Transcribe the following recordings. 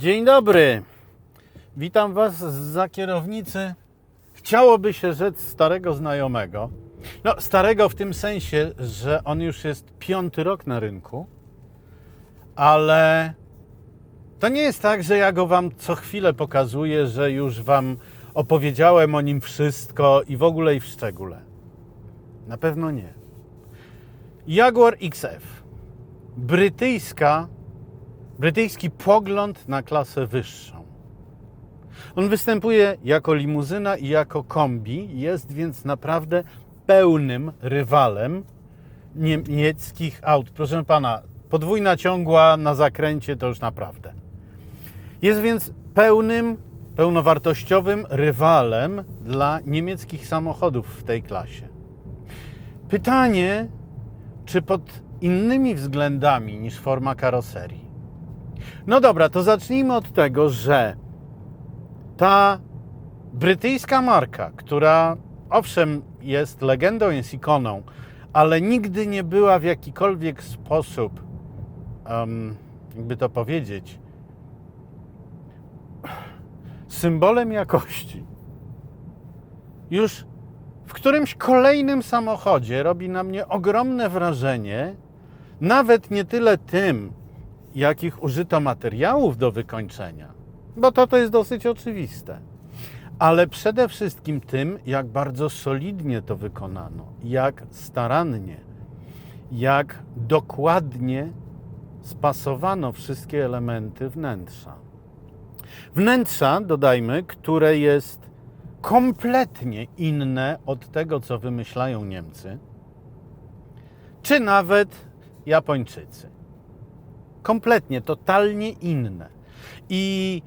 Dzień dobry. Witam Was za kierownicy. Chciałoby się rzec starego znajomego. No, starego w tym sensie, że on już jest piąty rok na rynku, ale to nie jest tak, że ja go Wam co chwilę pokazuję, że już Wam opowiedziałem o nim wszystko i w ogóle i w szczególe. Na pewno nie. Jaguar XF. Brytyjska brytyjski pogląd na klasę wyższą. On występuje jako limuzyna i jako kombi, jest więc naprawdę pełnym rywalem niemieckich aut. Proszę pana, podwójna ciągła na zakręcie to już naprawdę. Jest więc pełnym, pełnowartościowym rywalem dla niemieckich samochodów w tej klasie. Pytanie, czy pod innymi względami niż forma karoserii. No dobra, to zacznijmy od tego, że ta brytyjska marka, która owszem jest legendą, jest ikoną, ale nigdy nie była w jakikolwiek sposób, um, jakby to powiedzieć, symbolem jakości. Już w którymś kolejnym samochodzie robi na mnie ogromne wrażenie, nawet nie tyle tym, jakich użyto materiałów do wykończenia, bo to, to jest dosyć oczywiste. Ale przede wszystkim tym, jak bardzo solidnie to wykonano, jak starannie, jak dokładnie spasowano wszystkie elementy wnętrza. Wnętrza, dodajmy, które jest kompletnie inne od tego, co wymyślają Niemcy, czy nawet Japończycy kompletnie, totalnie inne. I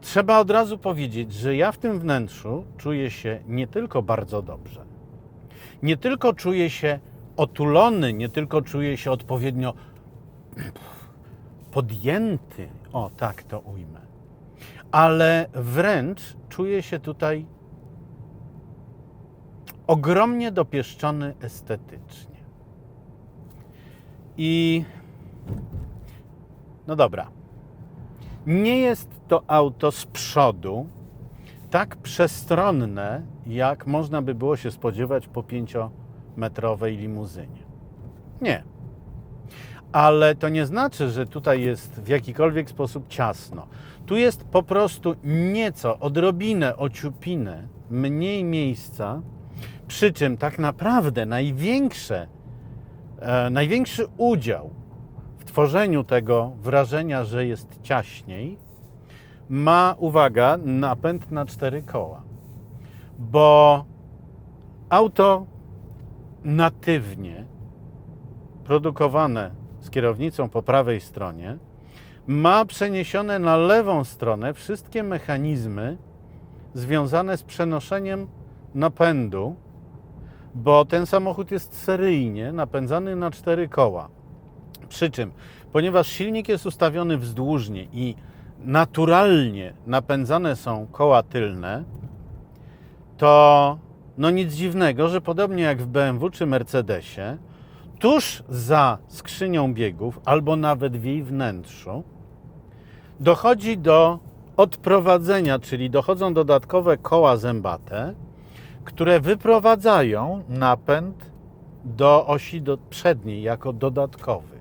trzeba od razu powiedzieć, że ja w tym wnętrzu czuję się nie tylko bardzo dobrze, nie tylko czuję się otulony, nie tylko czuję się odpowiednio podjęty, o tak to ujmę, ale wręcz czuję się tutaj ogromnie dopieszczony estetycznie. I no dobra. Nie jest to auto z przodu tak przestronne, jak można by było się spodziewać po pięciometrowej limuzynie. Nie. Ale to nie znaczy, że tutaj jest w jakikolwiek sposób ciasno. Tu jest po prostu nieco, odrobinę, ociupinę mniej miejsca, przy czym tak naprawdę największe, e, największy udział tworzeniu tego wrażenia, że jest ciaśniej, ma, uwaga, napęd na cztery koła. Bo auto natywnie produkowane z kierownicą po prawej stronie ma przeniesione na lewą stronę wszystkie mechanizmy związane z przenoszeniem napędu, bo ten samochód jest seryjnie napędzany na cztery koła. Przy czym, ponieważ silnik jest ustawiony wzdłużnie i naturalnie napędzane są koła tylne, to no nic dziwnego, że podobnie jak w BMW czy Mercedesie, tuż za skrzynią biegów albo nawet w jej wnętrzu dochodzi do odprowadzenia, czyli dochodzą dodatkowe koła zębate, które wyprowadzają napęd do osi do przedniej jako dodatkowy.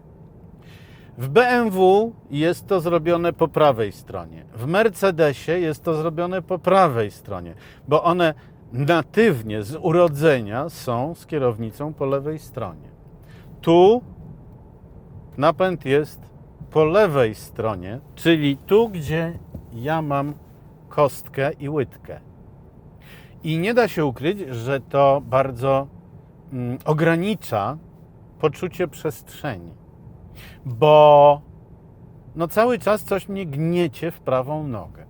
W BMW jest to zrobione po prawej stronie. W Mercedesie jest to zrobione po prawej stronie, bo one natywnie z urodzenia są z kierownicą po lewej stronie. Tu napęd jest po lewej stronie, czyli tu, gdzie ja mam kostkę i łydkę. I nie da się ukryć, że to bardzo mm, ogranicza poczucie przestrzeni bo no cały czas coś mnie gniecie w prawą nogę.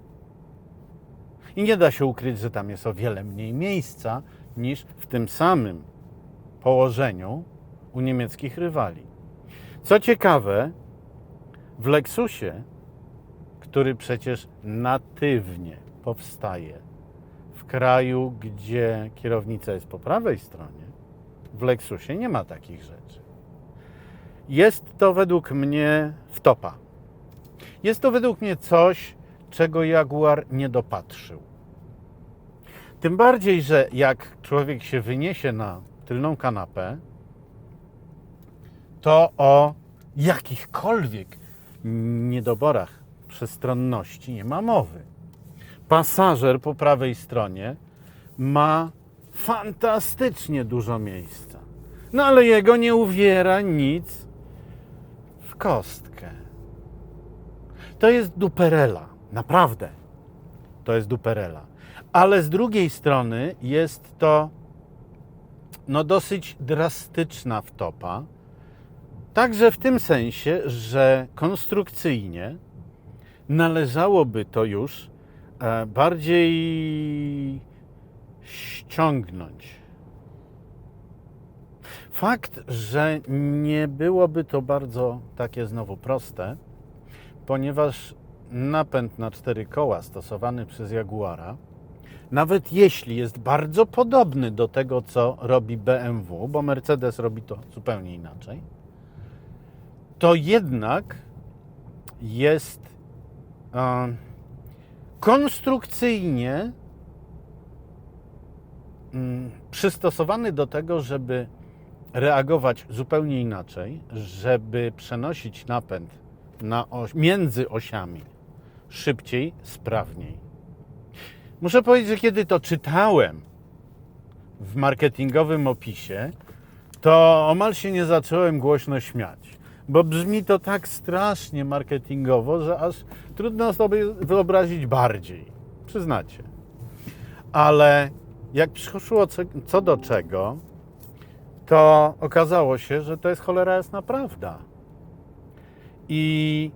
I nie da się ukryć, że tam jest o wiele mniej miejsca niż w tym samym położeniu u niemieckich rywali. Co ciekawe, w Lexusie, który przecież natywnie powstaje w kraju, gdzie kierownica jest po prawej stronie, w Lexusie nie ma takich rzeczy. Jest to według mnie wtopa. Jest to według mnie coś, czego Jaguar nie dopatrzył. Tym bardziej, że jak człowiek się wyniesie na tylną kanapę, to o jakichkolwiek niedoborach przestronności nie ma mowy. Pasażer po prawej stronie ma fantastycznie dużo miejsca. No ale jego nie uwiera nic kostkę. To jest duperela, naprawdę. To jest duperela. Ale z drugiej strony jest to no dosyć drastyczna wtopa. Także w tym sensie, że konstrukcyjnie należałoby to już e, bardziej ściągnąć. Fakt, że nie byłoby to bardzo takie znowu proste, ponieważ napęd na cztery koła stosowany przez Jaguara, nawet jeśli jest bardzo podobny do tego, co robi BMW, bo Mercedes robi to zupełnie inaczej, to jednak jest konstrukcyjnie mm, przystosowany do tego, żeby reagować zupełnie inaczej, żeby przenosić napęd na oś, między osiami szybciej, sprawniej. Muszę powiedzieć, że kiedy to czytałem w marketingowym opisie, to omal się nie zacząłem głośno śmiać, bo brzmi to tak strasznie marketingowo, że aż trudno sobie wyobrazić bardziej. Przyznacie. Ale jak przyszło co, co do czego, to okazało się, że to jest cholera jasna prawda. I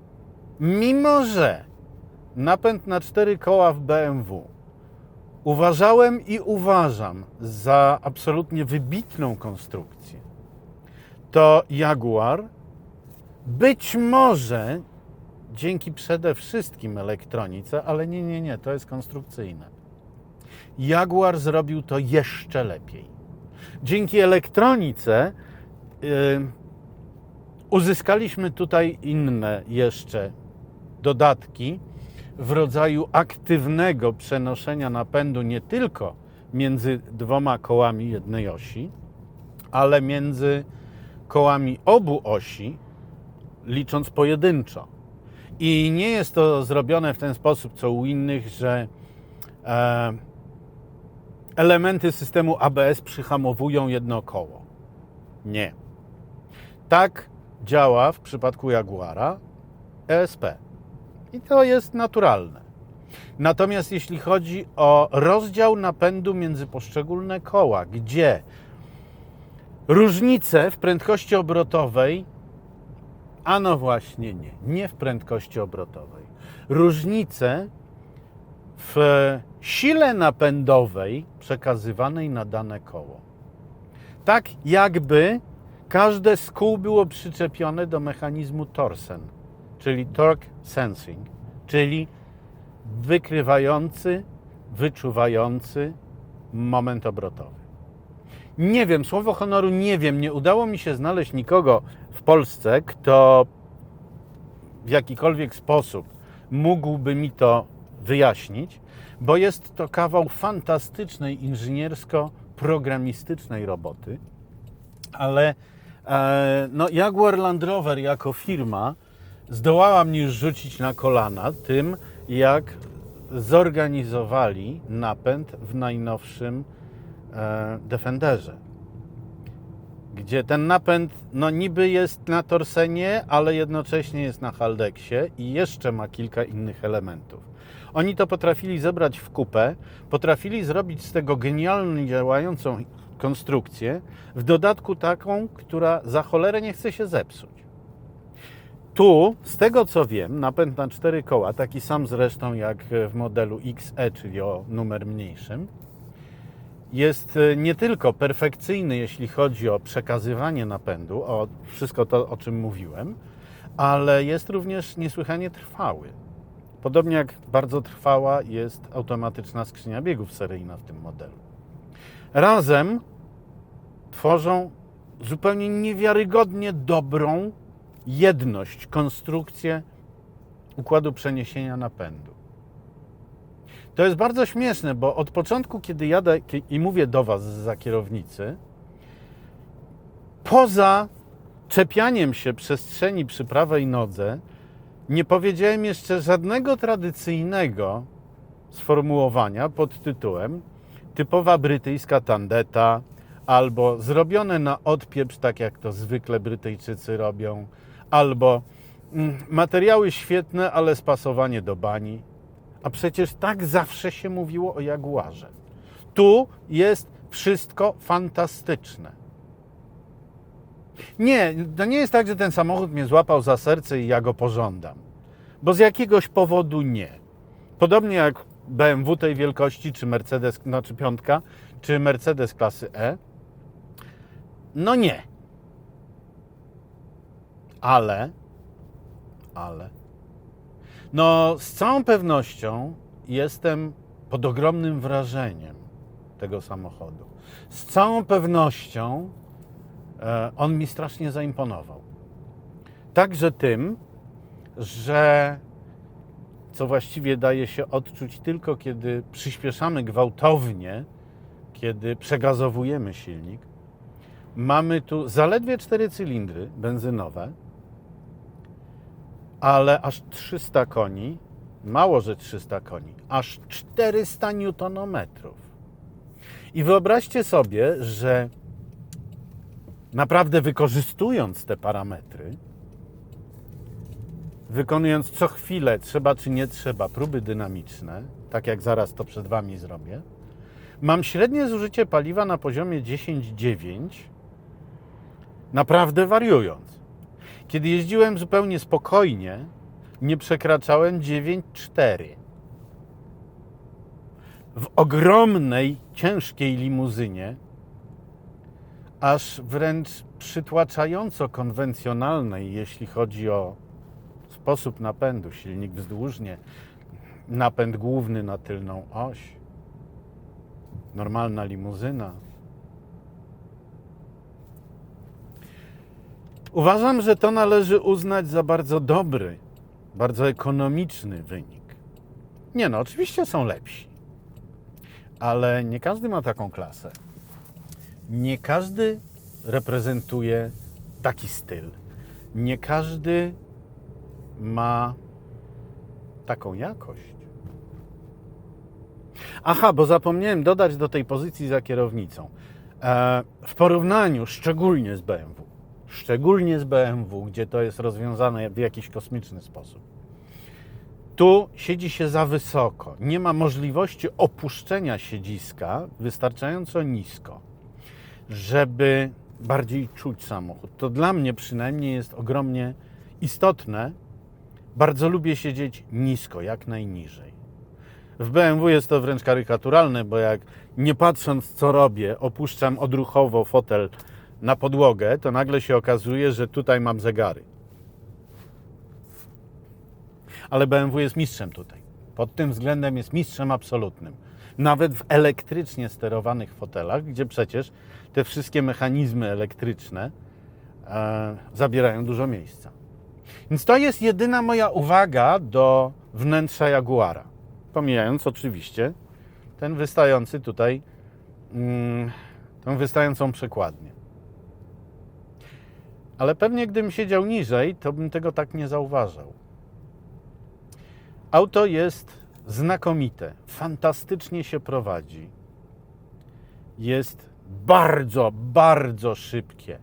mimo, że napęd na cztery koła w BMW uważałem i uważam za absolutnie wybitną konstrukcję, to Jaguar być może dzięki przede wszystkim elektronice, ale nie, nie, nie, to jest konstrukcyjne. Jaguar zrobił to jeszcze lepiej. Dzięki elektronice yy, uzyskaliśmy tutaj inne jeszcze dodatki w rodzaju aktywnego przenoszenia napędu nie tylko między dwoma kołami jednej osi, ale między kołami obu osi, licząc pojedynczo. I nie jest to zrobione w ten sposób, co u innych, że e, elementy systemu ABS przyhamowują jedno koło. Nie. Tak działa w przypadku Jaguara ESP. I to jest naturalne. Natomiast jeśli chodzi o rozdział napędu między poszczególne koła, gdzie różnice w prędkości obrotowej, a no właśnie nie, nie w prędkości obrotowej, różnice w sile napędowej przekazywanej na dane koło. Tak jakby każde z kół było przyczepione do mechanizmu torsen, czyli torque sensing, czyli wykrywający, wyczuwający moment obrotowy. Nie wiem, słowo honoru nie wiem, nie udało mi się znaleźć nikogo w Polsce, kto w jakikolwiek sposób mógłby mi to wyjaśnić, bo jest to kawał fantastycznej inżyniersko-programistycznej roboty, ale e, no, Jaguar Land Rover jako firma zdołała mnie rzucić na kolana tym, jak zorganizowali napęd w najnowszym e, Defenderze. Gdzie ten napęd, no niby jest na torsenie, ale jednocześnie jest na haldeksie i jeszcze ma kilka innych elementów. Oni to potrafili zebrać w kupę, potrafili zrobić z tego genialnie działającą konstrukcję, w dodatku taką, która za cholerę nie chce się zepsuć. Tu, z tego co wiem, napęd na cztery koła, taki sam zresztą jak w modelu XE, czyli o numer mniejszym, jest nie tylko perfekcyjny, jeśli chodzi o przekazywanie napędu, o wszystko to, o czym mówiłem, ale jest również niesłychanie trwały. Podobnie jak bardzo trwała jest automatyczna skrzynia biegów seryjna w tym modelu. Razem tworzą zupełnie niewiarygodnie dobrą jedność, konstrukcję układu przeniesienia napędu. To jest bardzo śmieszne, bo od początku, kiedy jadę i mówię do Was za kierownicy, poza czepianiem się przestrzeni przy prawej nodze, nie powiedziałem jeszcze żadnego tradycyjnego sformułowania pod tytułem typowa brytyjska tandeta albo zrobione na odpieprz, tak jak to zwykle Brytyjczycy robią, albo mm, materiały świetne, ale spasowanie do bani. A przecież tak zawsze się mówiło o Jaguarze. Tu jest wszystko fantastyczne. Nie, to nie jest tak, że ten samochód mnie złapał za serce i ja go pożądam. Bo z jakiegoś powodu nie. Podobnie jak BMW tej wielkości, czy Mercedes, znaczy piątka, czy Mercedes klasy E. No nie. Ale, ale, no z całą pewnością jestem pod ogromnym wrażeniem tego samochodu. Z całą pewnością e, on mi strasznie zaimponował. Także tym, że co właściwie daje się odczuć tylko kiedy przyspieszamy gwałtownie, kiedy przegazowujemy silnik. Mamy tu zaledwie cztery cylindry benzynowe, ale aż 300 koni, mało że 300 koni, aż 400 newtonometrów. I wyobraźcie sobie, że naprawdę wykorzystując te parametry, wykonując co chwilę, trzeba czy nie trzeba, próby dynamiczne, tak jak zaraz to przed Wami zrobię, mam średnie zużycie paliwa na poziomie 10,9, naprawdę wariując. Kiedy jeździłem zupełnie spokojnie, nie przekraczałem 9,4. W ogromnej, ciężkiej limuzynie, aż wręcz przytłaczająco konwencjonalnej, jeśli chodzi o sposób napędu, silnik wzdłużnie, napęd główny na tylną oś, normalna limuzyna. Uważam, że to należy uznać za bardzo dobry, bardzo ekonomiczny wynik. Nie no, oczywiście są lepsi, ale nie każdy ma taką klasę. Nie każdy reprezentuje taki styl. Nie każdy ma taką jakość. Aha, bo zapomniałem dodać do tej pozycji za kierownicą. E, w porównaniu szczególnie z BMW, szczególnie z BMW, gdzie to jest rozwiązane w jakiś kosmiczny sposób, tu siedzi się za wysoko. Nie ma możliwości opuszczenia siedziska wystarczająco nisko, żeby bardziej czuć samochód. To dla mnie przynajmniej jest ogromnie istotne, bardzo lubię siedzieć nisko, jak najniżej. W BMW jest to wręcz karykaturalne, bo jak nie patrząc co robię, opuszczam odruchowo fotel na podłogę, to nagle się okazuje, że tutaj mam zegary. Ale BMW jest mistrzem tutaj. Pod tym względem jest mistrzem absolutnym. Nawet w elektrycznie sterowanych fotelach, gdzie przecież te wszystkie mechanizmy elektryczne e, zabierają dużo miejsca. Więc to jest jedyna moja uwaga do wnętrza Jaguara. Pomijając oczywiście ten wystający tutaj, mm, tą wystającą przekładnię. Ale pewnie gdybym siedział niżej, to bym tego tak nie zauważał. Auto jest znakomite, fantastycznie się prowadzi. Jest bardzo, bardzo szybkie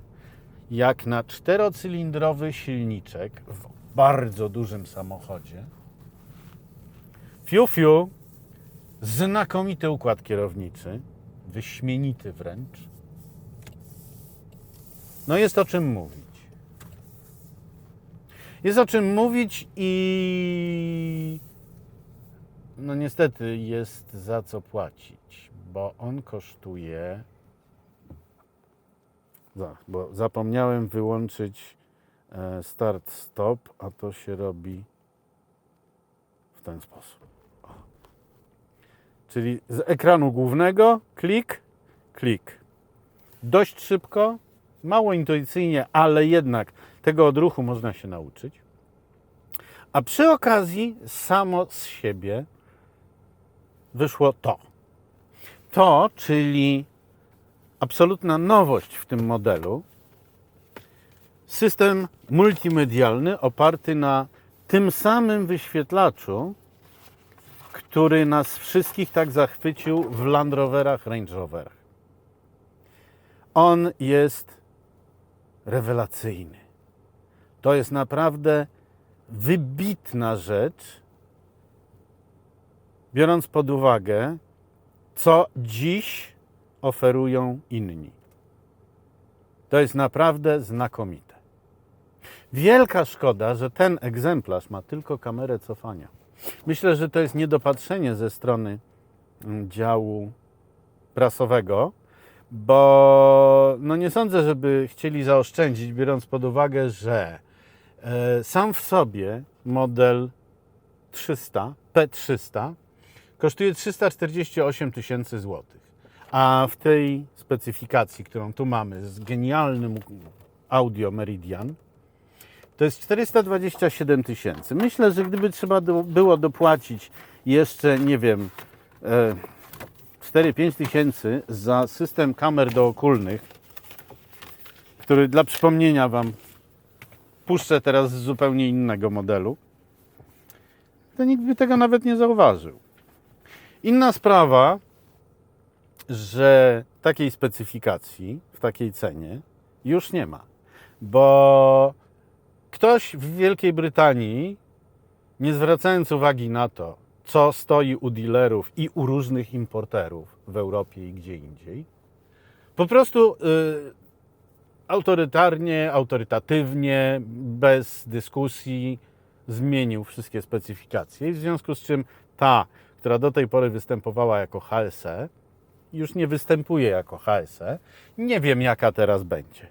jak na czterocylindrowy silniczek w bardzo dużym samochodzie. Fiu, fiu, znakomity układ kierowniczy, wyśmienity wręcz. No jest o czym mówić. Jest o czym mówić i no niestety jest za co płacić, bo on kosztuje bo zapomniałem wyłączyć e, start stop, a to się robi w ten sposób. O. Czyli z ekranu głównego klik, klik. Dość szybko, mało intuicyjnie, ale jednak tego odruchu można się nauczyć. A przy okazji samo z siebie wyszło to. To, czyli absolutna nowość w tym modelu, system multimedialny oparty na tym samym wyświetlaczu, który nas wszystkich tak zachwycił w Land Roverach, Range Roverach. On jest rewelacyjny. To jest naprawdę wybitna rzecz, biorąc pod uwagę, co dziś oferują inni. To jest naprawdę znakomite. Wielka szkoda, że ten egzemplarz ma tylko kamerę cofania. Myślę, że to jest niedopatrzenie ze strony mm, działu prasowego, bo no nie sądzę, żeby chcieli zaoszczędzić, biorąc pod uwagę, że e, sam w sobie model 300, P300 kosztuje 348 tysięcy złotych. A w tej specyfikacji, którą tu mamy z genialnym audio Meridian, to jest 427 tysięcy. Myślę, że gdyby trzeba było dopłacić jeszcze, nie wiem, e, 4-5 tysięcy za system kamer dookulnych, który dla przypomnienia Wam puszczę teraz z zupełnie innego modelu, to nikt by tego nawet nie zauważył. Inna sprawa, że takiej specyfikacji w takiej cenie już nie ma, bo ktoś w Wielkiej Brytanii, nie zwracając uwagi na to, co stoi u dealerów i u różnych importerów w Europie i gdzie indziej, po prostu y, autorytarnie, autorytatywnie, bez dyskusji zmienił wszystkie specyfikacje. W związku z czym ta, która do tej pory występowała jako HSE, już nie występuje jako HSE. Nie wiem, jaka teraz będzie.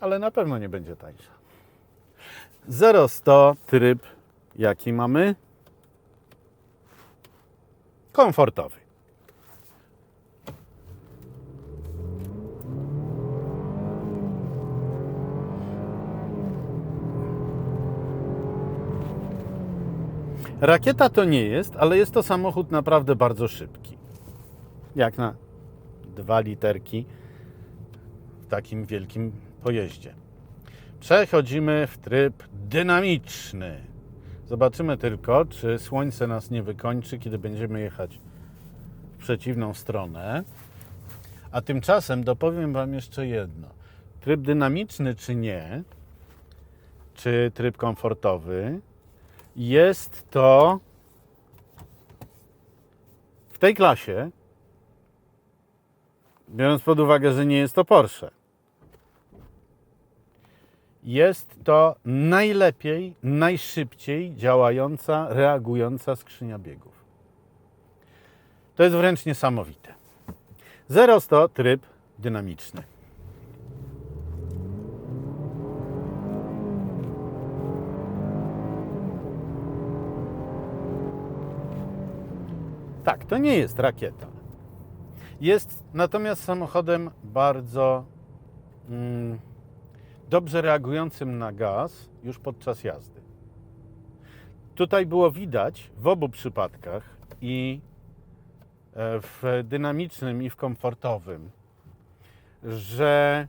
Ale na pewno nie będzie tańsza. 0-100 tryb, jaki mamy? Komfortowy. Rakieta to nie jest, ale jest to samochód naprawdę bardzo szybki. Jak na dwa literki w takim wielkim pojeździe. Przechodzimy w tryb dynamiczny. Zobaczymy tylko, czy słońce nas nie wykończy, kiedy będziemy jechać w przeciwną stronę. A tymczasem dopowiem Wam jeszcze jedno. Tryb dynamiczny czy nie, czy tryb komfortowy, jest to w tej klasie, biorąc pod uwagę, że nie jest to Porsche, jest to najlepiej, najszybciej działająca, reagująca skrzynia biegów. To jest wręcz niesamowite. 0-100 tryb dynamiczny. Tak, to nie jest rakieta. Jest natomiast samochodem bardzo mm, dobrze reagującym na gaz już podczas jazdy. Tutaj było widać w obu przypadkach i e, w dynamicznym i w komfortowym, że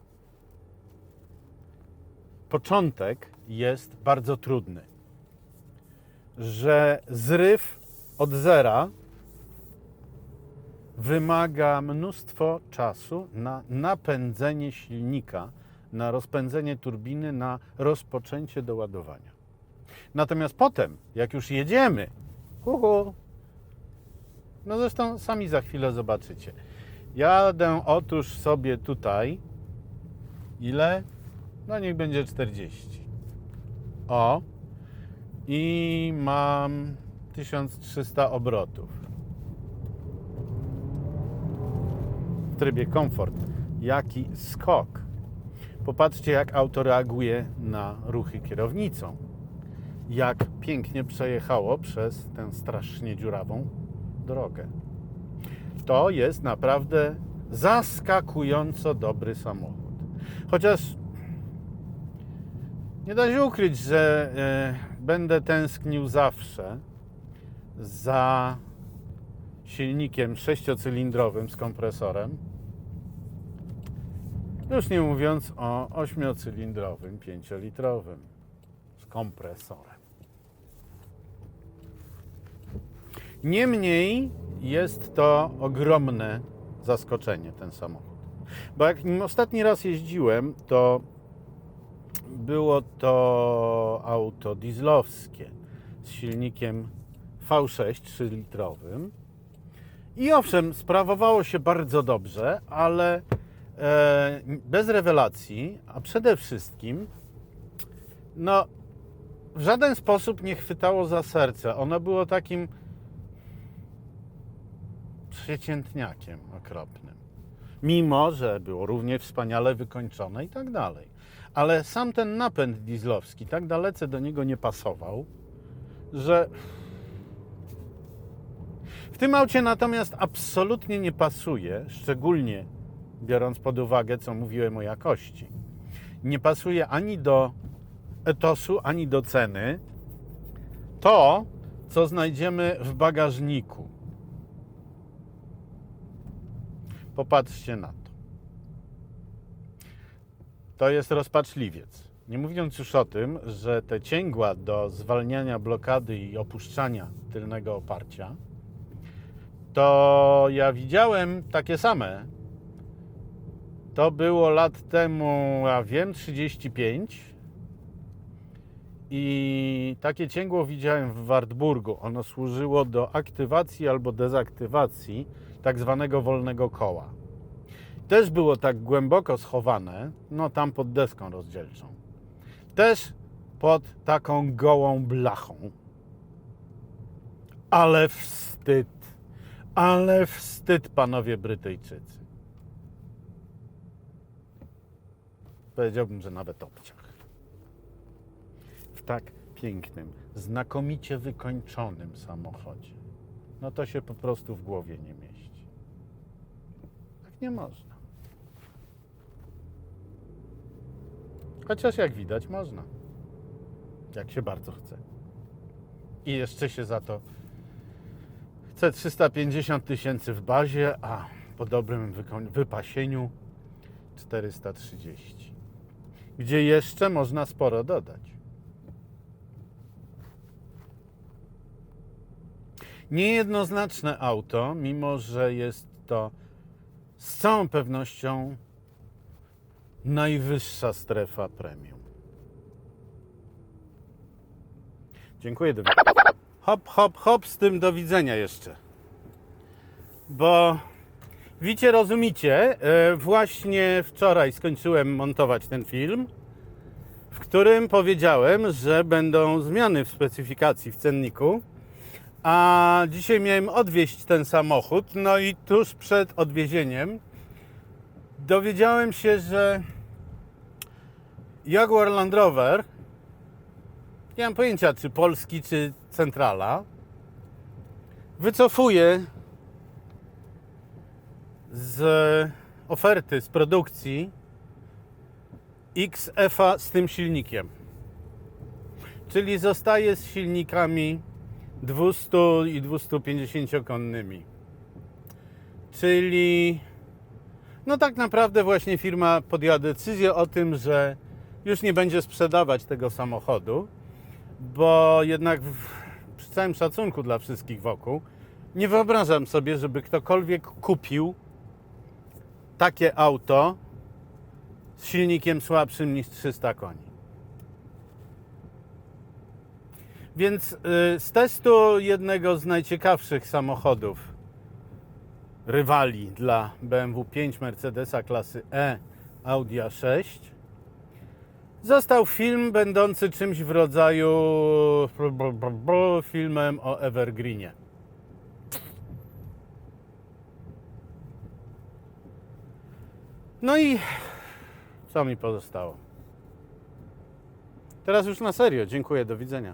początek jest bardzo trudny. Że zryw od zera wymaga mnóstwo czasu na napędzenie silnika, na rozpędzenie turbiny, na rozpoczęcie doładowania. Natomiast potem, jak już jedziemy, uhu, no zresztą sami za chwilę zobaczycie. Jadę otóż sobie tutaj, ile? No niech będzie 40. O, i mam 1300 obrotów. w trybie komfort. Jaki skok! Popatrzcie, jak auto reaguje na ruchy kierownicą. Jak pięknie przejechało przez tę strasznie dziurawą drogę. To jest naprawdę zaskakująco dobry samochód. Chociaż Nie da się ukryć, że e, będę tęsknił zawsze za silnikiem sześciocylindrowym z kompresorem. Już nie mówiąc o ośmiocylindrowym, pięciolitrowym z kompresorem. Niemniej jest to ogromne zaskoczenie, ten samochód. Bo jak nim ostatni raz jeździłem, to było to auto dieslowskie z silnikiem V6 3-litrowym. I owszem, sprawowało się bardzo dobrze, ale bez rewelacji, a przede wszystkim no, w żaden sposób nie chwytało za serce. Ono było takim przeciętniakiem okropnym. Mimo, że było równie wspaniale wykończone i tak dalej. Ale sam ten napęd dieslowski tak dalece do niego nie pasował, że w tym aucie natomiast absolutnie nie pasuje, szczególnie biorąc pod uwagę, co mówiłem o jakości. Nie pasuje ani do etosu, ani do ceny to, co znajdziemy w bagażniku. Popatrzcie na to. To jest rozpaczliwiec. Nie mówiąc już o tym, że te cięgła do zwalniania blokady i opuszczania tylnego oparcia, to ja widziałem takie same. To było lat temu, ja wiem, 35. I takie cięgło widziałem w Wartburgu. Ono służyło do aktywacji albo dezaktywacji tak zwanego wolnego koła. Też było tak głęboko schowane, no tam pod deską rozdzielczą. Też pod taką gołą blachą. Ale wstyd, ale wstyd, panowie Brytyjczycy. Powiedziałbym, że nawet obciach. W tak pięknym, znakomicie wykończonym samochodzie. No to się po prostu w głowie nie mieści. Tak nie można. Chociaż jak widać można. Jak się bardzo chce. I jeszcze się za to chce 350 tysięcy w bazie, a po dobrym wypasieniu 430. Gdzie jeszcze można sporo dodać. Niejednoznaczne auto, mimo że jest to z całą pewnością najwyższa strefa premium. Dziękuję. Do. Hop, hop, hop, z tym do widzenia jeszcze. Bo wiecie, rozumicie, e, właśnie wczoraj skończyłem montować ten film, w którym powiedziałem, że będą zmiany w specyfikacji w cenniku. A dzisiaj miałem odwieźć ten samochód, no i tuż przed odwiezieniem dowiedziałem się, że Jaguar Land Rover, nie mam pojęcia czy polski, czy centrala, wycofuje z oferty, z produkcji XF-a z tym silnikiem. Czyli zostaje z silnikami 200 i 250 konnymi. Czyli no tak naprawdę właśnie firma podjęła decyzję o tym, że już nie będzie sprzedawać tego samochodu, bo jednak w, przy całym szacunku dla wszystkich wokół nie wyobrażam sobie, żeby ktokolwiek kupił takie auto z silnikiem słabszym niż 300 koni. Więc y, z testu jednego z najciekawszych samochodów rywali dla BMW 5 Mercedesa klasy E Audi A6 został film będący czymś w rodzaju filmem o Evergreenie. No i co mi pozostało? Teraz już na serio. Dziękuję, do widzenia.